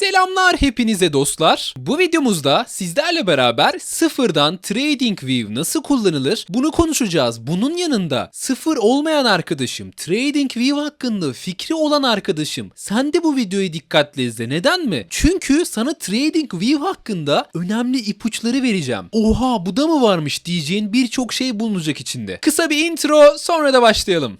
Selamlar hepinize dostlar. Bu videomuzda sizlerle beraber sıfırdan TradingView nasıl kullanılır bunu konuşacağız. Bunun yanında sıfır olmayan arkadaşım, TradingView hakkında fikri olan arkadaşım sen de bu videoyu dikkatle izle. Neden mi? Çünkü sana TradingView hakkında önemli ipuçları vereceğim. Oha bu da mı varmış diyeceğin birçok şey bulunacak içinde. Kısa bir intro sonra da başlayalım.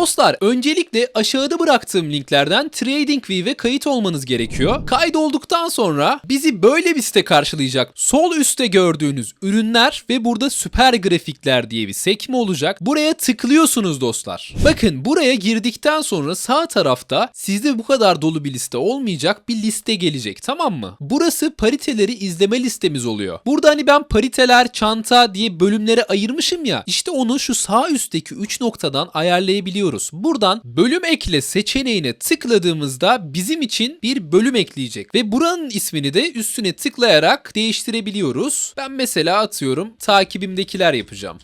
Dostlar öncelikle aşağıda bıraktığım linklerden TradingView'e kayıt olmanız gerekiyor. Kaydolduktan sonra bizi böyle bir site karşılayacak. Sol üstte gördüğünüz ürünler ve burada süper grafikler diye bir sekme olacak. Buraya tıklıyorsunuz dostlar. Bakın buraya girdikten sonra sağ tarafta sizde bu kadar dolu bir liste olmayacak bir liste gelecek tamam mı? Burası pariteleri izleme listemiz oluyor. Burada hani ben pariteler, çanta diye bölümlere ayırmışım ya. İşte onu şu sağ üstteki 3 noktadan ayarlayabiliyoruz. Buradan bölüm ekle seçeneğine tıkladığımızda bizim için bir bölüm ekleyecek. Ve buranın ismini de üstüne tıklayarak değiştirebiliyoruz. Ben mesela atıyorum takibimdekiler yapacağım.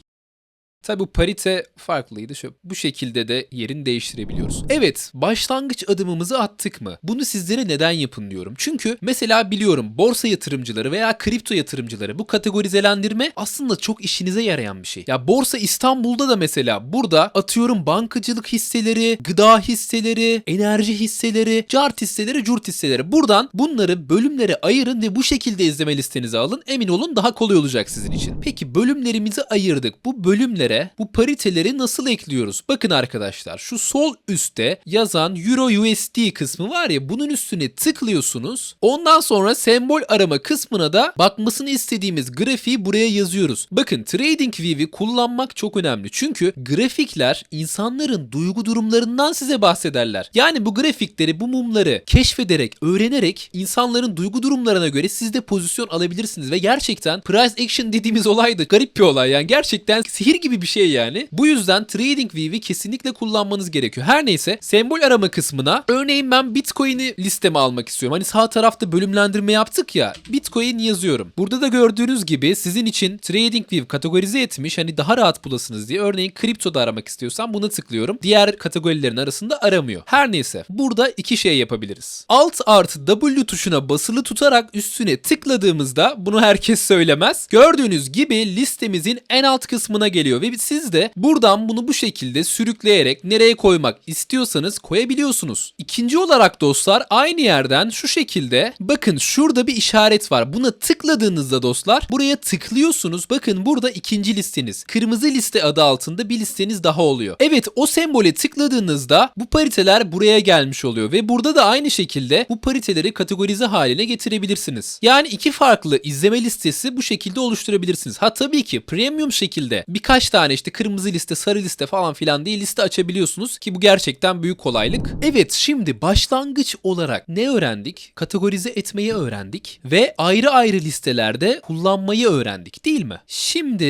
Tabi bu parite farklıydı. Şöyle bu şekilde de yerini değiştirebiliyoruz. Evet, başlangıç adımımızı attık mı? Bunu sizlere neden yapın diyorum. Çünkü mesela biliyorum borsa yatırımcıları veya kripto yatırımcıları bu kategorizelendirme aslında çok işinize yarayan bir şey. Ya borsa İstanbul'da da mesela burada atıyorum bankacılık hisseleri, gıda hisseleri, enerji hisseleri, cart hisseleri, curt hisseleri. Buradan bunları bölümlere ayırın ve bu şekilde izleme listenize alın. Emin olun daha kolay olacak sizin için. Peki bölümlerimizi ayırdık. Bu bölümlere bu pariteleri nasıl ekliyoruz? Bakın arkadaşlar şu sol üstte yazan Euro USD kısmı var ya bunun üstüne tıklıyorsunuz. Ondan sonra sembol arama kısmına da bakmasını istediğimiz grafiği buraya yazıyoruz. Bakın TradingView'i kullanmak çok önemli. Çünkü grafikler insanların duygu durumlarından size bahsederler. Yani bu grafikleri, bu mumları keşfederek, öğrenerek insanların duygu durumlarına göre siz de pozisyon alabilirsiniz ve gerçekten price action dediğimiz olay da garip bir olay. Yani gerçekten sihir gibi bir şey yani. Bu yüzden TradingView'i kesinlikle kullanmanız gerekiyor. Her neyse sembol arama kısmına örneğin ben Bitcoin'i listeme almak istiyorum. Hani sağ tarafta bölümlendirme yaptık ya. Bitcoin yazıyorum. Burada da gördüğünüz gibi sizin için TradingView kategorize etmiş. Hani daha rahat bulasınız diye. Örneğin kriptoda aramak istiyorsam buna tıklıyorum. Diğer kategorilerin arasında aramıyor. Her neyse burada iki şey yapabiliriz. Alt artı W tuşuna basılı tutarak üstüne tıkladığımızda bunu herkes söylemez. Gördüğünüz gibi listemizin en alt kısmına geliyor ve siz de buradan bunu bu şekilde sürükleyerek nereye koymak istiyorsanız koyabiliyorsunuz. İkinci olarak dostlar aynı yerden şu şekilde bakın şurada bir işaret var. Buna tıkladığınızda dostlar buraya tıklıyorsunuz. Bakın burada ikinci listeniz. Kırmızı liste adı altında bir listeniz daha oluyor. Evet o sembole tıkladığınızda bu pariteler buraya gelmiş oluyor ve burada da aynı şekilde bu pariteleri kategorize haline getirebilirsiniz. Yani iki farklı izleme listesi bu şekilde oluşturabilirsiniz. Ha tabii ki premium şekilde birkaç tane işte kırmızı liste, sarı liste falan filan diye liste açabiliyorsunuz ki bu gerçekten büyük kolaylık. Evet şimdi başlangıç olarak ne öğrendik? Kategorize etmeyi öğrendik ve ayrı ayrı listelerde kullanmayı öğrendik değil mi? Şimdi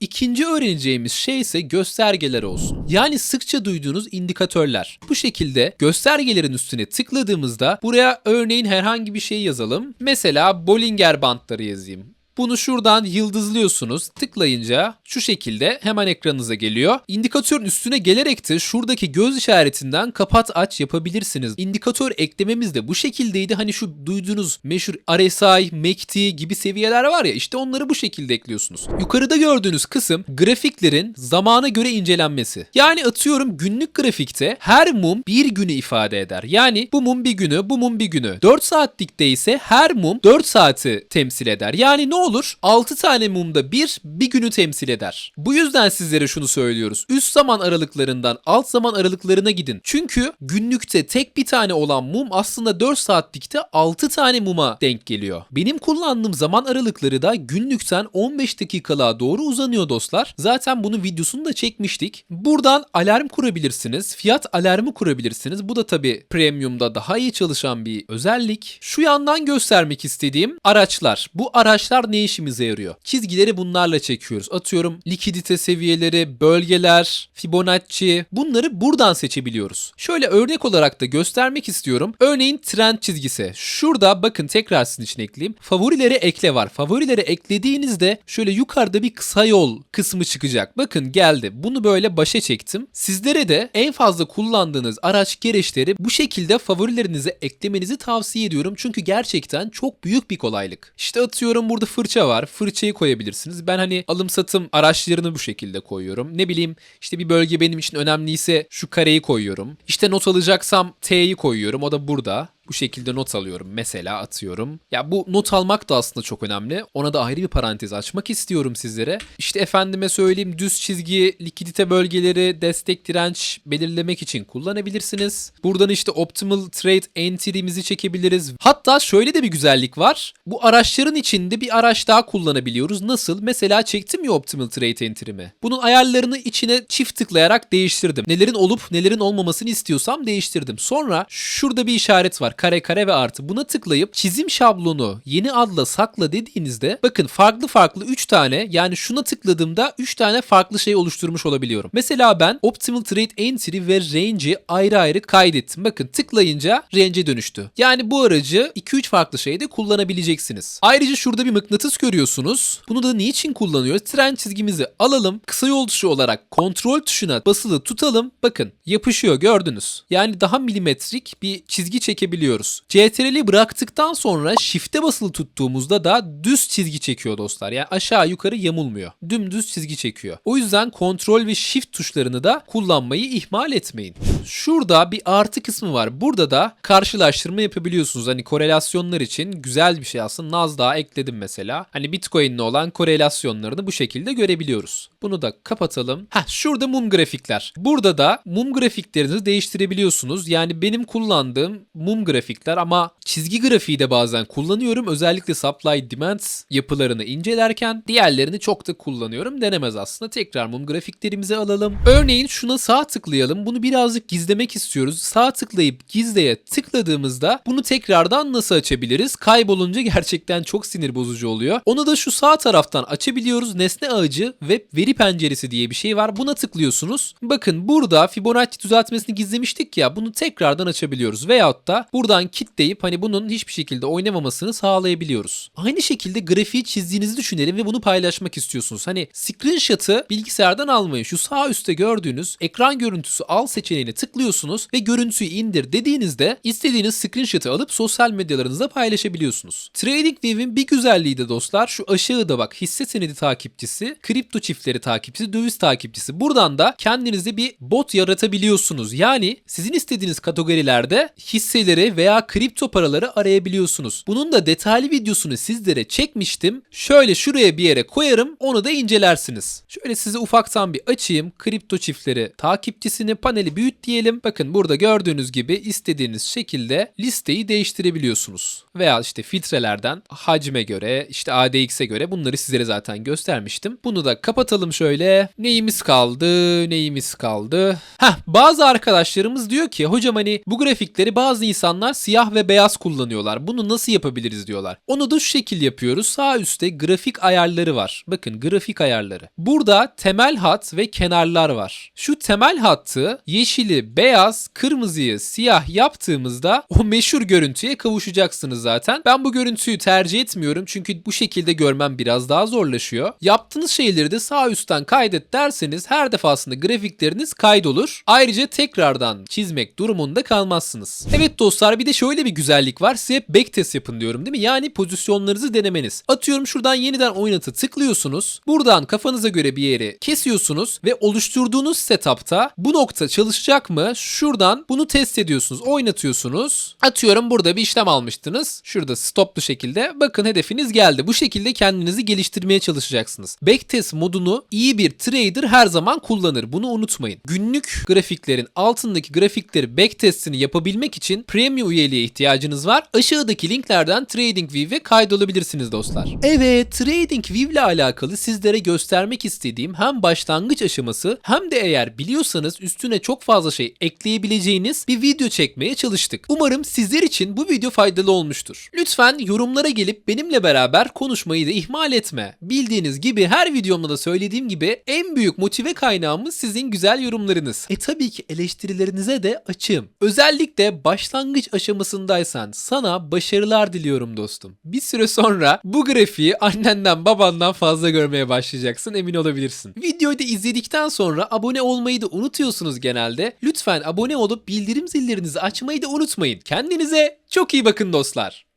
ikinci öğreneceğimiz şey ise göstergeler olsun. Yani sıkça duyduğunuz indikatörler. Bu şekilde göstergelerin üstüne tıkladığımızda buraya örneğin herhangi bir şey yazalım. Mesela Bollinger Bandları yazayım. Bunu şuradan yıldızlıyorsunuz. Tıklayınca şu şekilde hemen ekranınıza geliyor. İndikatörün üstüne gelerek de şuradaki göz işaretinden kapat aç yapabilirsiniz. İndikatör eklememiz de bu şekildeydi. Hani şu duyduğunuz meşhur RSI, MACD gibi seviyeler var ya işte onları bu şekilde ekliyorsunuz. Yukarıda gördüğünüz kısım grafiklerin zamana göre incelenmesi. Yani atıyorum günlük grafikte her mum bir günü ifade eder. Yani bu mum bir günü, bu mum bir günü. 4 saatlikte ise her mum 4 saati temsil eder. Yani ne olur? 6 tane mumda bir, bir günü temsil eder. Bu yüzden sizlere şunu söylüyoruz. Üst zaman aralıklarından alt zaman aralıklarına gidin. Çünkü günlükte tek bir tane olan mum aslında 4 saatlikte 6 tane muma denk geliyor. Benim kullandığım zaman aralıkları da günlükten 15 dakikalığa doğru uzanıyor dostlar. Zaten bunun videosunu da çekmiştik. Buradan alarm kurabilirsiniz. Fiyat alarmı kurabilirsiniz. Bu da tabii premiumda daha iyi çalışan bir özellik. Şu yandan göstermek istediğim araçlar. Bu araçlar ne işimize yarıyor? Çizgileri bunlarla çekiyoruz. Atıyorum likidite seviyeleri, bölgeler, Fibonacci bunları buradan seçebiliyoruz. Şöyle örnek olarak da göstermek istiyorum. Örneğin trend çizgisi. Şurada bakın tekrar sizin için ekleyeyim. Favorileri ekle var. Favorileri eklediğinizde şöyle yukarıda bir kısa yol kısmı çıkacak. Bakın geldi. Bunu böyle başa çektim. Sizlere de en fazla kullandığınız araç gereçleri bu şekilde favorilerinize eklemenizi tavsiye ediyorum. Çünkü gerçekten çok büyük bir kolaylık. İşte atıyorum burada fırça var. Fırçayı koyabilirsiniz. Ben hani alım satım araçlarını bu şekilde koyuyorum. Ne bileyim işte bir bölge benim için önemliyse şu kareyi koyuyorum. İşte not alacaksam T'yi koyuyorum. O da burada. Bu şekilde not alıyorum. Mesela atıyorum. Ya bu not almak da aslında çok önemli. Ona da ayrı bir parantez açmak istiyorum sizlere. İşte efendime söyleyeyim düz çizgi, likidite bölgeleri, destek direnç belirlemek için kullanabilirsiniz. Buradan işte optimal trade entry'mizi çekebiliriz. Hatta şöyle de bir güzellik var. Bu araçların içinde bir araç daha kullanabiliyoruz. Nasıl? Mesela çektim ya optimal trade entry'mi. Bunun ayarlarını içine çift tıklayarak değiştirdim. Nelerin olup nelerin olmamasını istiyorsam değiştirdim. Sonra şurada bir işaret var. Kare kare ve artı. Buna tıklayıp çizim şablonu yeni adla sakla dediğinizde bakın farklı farklı 3 tane yani şuna tıkladığımda 3 tane farklı şey oluşturmuş olabiliyorum. Mesela ben Optimal Trade Entry ve Range'i ayrı ayrı kaydettim. Bakın tıklayınca range'e dönüştü. Yani bu aracı 2-3 farklı şeyde kullanabileceksiniz. Ayrıca şurada bir mıknatıs görüyorsunuz. Bunu da niçin kullanıyoruz? Tren çizgimizi alalım. Kısa yol tuşu olarak kontrol tuşuna basılı tutalım. Bakın yapışıyor gördünüz. Yani daha milimetrik bir çizgi çekebiliyoruz. CTRL'i bıraktıktan sonra shift'e basılı tuttuğumuzda da düz çizgi çekiyor dostlar. Yani aşağı yukarı yamulmuyor. Dümdüz çizgi çekiyor. O yüzden kontrol ve shift tuşlarını da kullanmayı ihmal etmeyin. Şurada bir artı kısmı var. Burada da karşılaştırma yapabiliyorsunuz. Hani korelasyonlar için güzel bir şey aslında. Nasdaq'a ekledim mesela. Hani Bitcoin'le olan korelasyonlarını bu şekilde görebiliyoruz. Bunu da kapatalım. Heh şurada mum grafikler. Burada da mum grafiklerinizi değiştirebiliyorsunuz. Yani benim kullandığım mum grafikler ama çizgi grafiği de bazen kullanıyorum. Özellikle supply demand yapılarını incelerken diğerlerini çok da kullanıyorum. Denemez aslında. Tekrar mum grafiklerimizi alalım. Örneğin şuna sağ tıklayalım. Bunu birazcık gizlemek istiyoruz. Sağ tıklayıp gizleye tıkladığımızda bunu tekrardan nasıl açabiliriz? Kaybolunca gerçekten çok sinir bozucu oluyor. Onu da şu sağ taraftan açabiliyoruz. Nesne ağacı ve veri penceresi diye bir şey var. Buna tıklıyorsunuz. Bakın burada Fibonacci düzeltmesini gizlemiştik ya. Bunu tekrardan açabiliyoruz. Veyahut da buradan kitleyip hani bunun hiçbir şekilde oynamamasını sağlayabiliyoruz. Aynı şekilde grafiği çizdiğinizi düşünelim ve bunu paylaşmak istiyorsunuz. Hani screenshot'ı bilgisayardan almayın. Şu sağ üstte gördüğünüz ekran görüntüsü al seçeneğine tıklıyorsunuz ve görüntüyü indir dediğinizde istediğiniz screenshot'ı alıp sosyal medyalarınızda paylaşabiliyorsunuz. TradingView'in bir güzelliği de dostlar şu aşağıda bak hisse senedi takipçisi, kripto çiftleri takipçisi, döviz takipçisi. Buradan da kendinize bir bot yaratabiliyorsunuz. Yani sizin istediğiniz kategorilerde hisseleri veya kripto paraları arayabiliyorsunuz. Bunun da detaylı videosunu sizlere çekmiştim. Şöyle şuraya bir yere koyarım onu da incelersiniz. Şöyle size ufaktan bir açayım. Kripto çiftleri takipçisini paneli büyüt diyelim. Bakın burada gördüğünüz gibi istediğiniz şekilde listeyi değiştirebiliyorsunuz. Veya işte filtrelerden hacme göre işte ADX'e göre bunları sizlere zaten göstermiştim. Bunu da kapatalım şöyle. Neyimiz kaldı? Neyimiz kaldı? Heh bazı arkadaşlarımız diyor ki hocam hani bu grafikleri bazı insanlar siyah ve beyaz kullanıyorlar. Bunu nasıl yapabiliriz diyorlar. Onu da şu şekil yapıyoruz. Sağ üstte grafik ayarları var. Bakın grafik ayarları. Burada temel hat ve kenarlar var. Şu temel hattı yeşili, beyaz, kırmızıyı siyah yaptığımızda o meşhur görüntüye kavuşacaksınız zaten. Ben bu görüntüyü tercih etmiyorum çünkü bu şekilde görmem biraz daha zorlaşıyor. Yaptığınız şeyleri de sağ üstten kaydet derseniz her defasında grafikleriniz kaydolur. Ayrıca tekrardan çizmek durumunda kalmazsınız. Evet dostlar bir de şöyle bir güzellik var. Size hep backtest yapın diyorum değil mi? Yani pozisyonlarınızı denemeniz. Atıyorum şuradan yeniden oynatı tıklıyorsunuz. Buradan kafanıza göre bir yeri kesiyorsunuz ve oluşturduğunuz setup'ta bu nokta çalışacak mı? Şuradan bunu test ediyorsunuz. Oynatıyorsunuz. Atıyorum burada bir işlem almıştınız. Şurada stoplu şekilde. Bakın hedefiniz geldi. Bu şekilde kendinizi geliştirmeye çalışacaksınız. Backtest modunu iyi bir trader her zaman kullanır. Bunu unutmayın. Günlük grafiklerin altındaki grafikleri backtestini yapabilmek için premium üyeliğe ihtiyacınız var. Aşağıdaki linklerden TradingView'e kaydolabilirsiniz dostlar. Evet, TradingView ile alakalı sizlere göstermek istediğim hem başlangıç aşaması hem de eğer biliyorsanız üstüne çok fazla şey ekleyebileceğiniz bir video çekmeye çalıştık. Umarım sizler için bu video faydalı olmuştur. Lütfen yorumlara gelip benimle beraber konuşmayı da ihmal etme. Bildiğiniz gibi her videomda da söylediğim gibi en büyük motive kaynağımız sizin güzel yorumlarınız. E tabii ki eleştirilerinize de açığım. Özellikle başlangıç aşamasındaysan sana başarılar diliyorum dostum. Bir süre sonra bu grafiği annenden babandan fazla görmeye başlayacaksın emin olabilirsin. Videoyu da izledikten sonra abone olmayı da unutuyorsunuz genelde. Lütfen abone olup bildirim zillerinizi açmayı da unutmayın. Kendinize çok iyi bakın dostlar.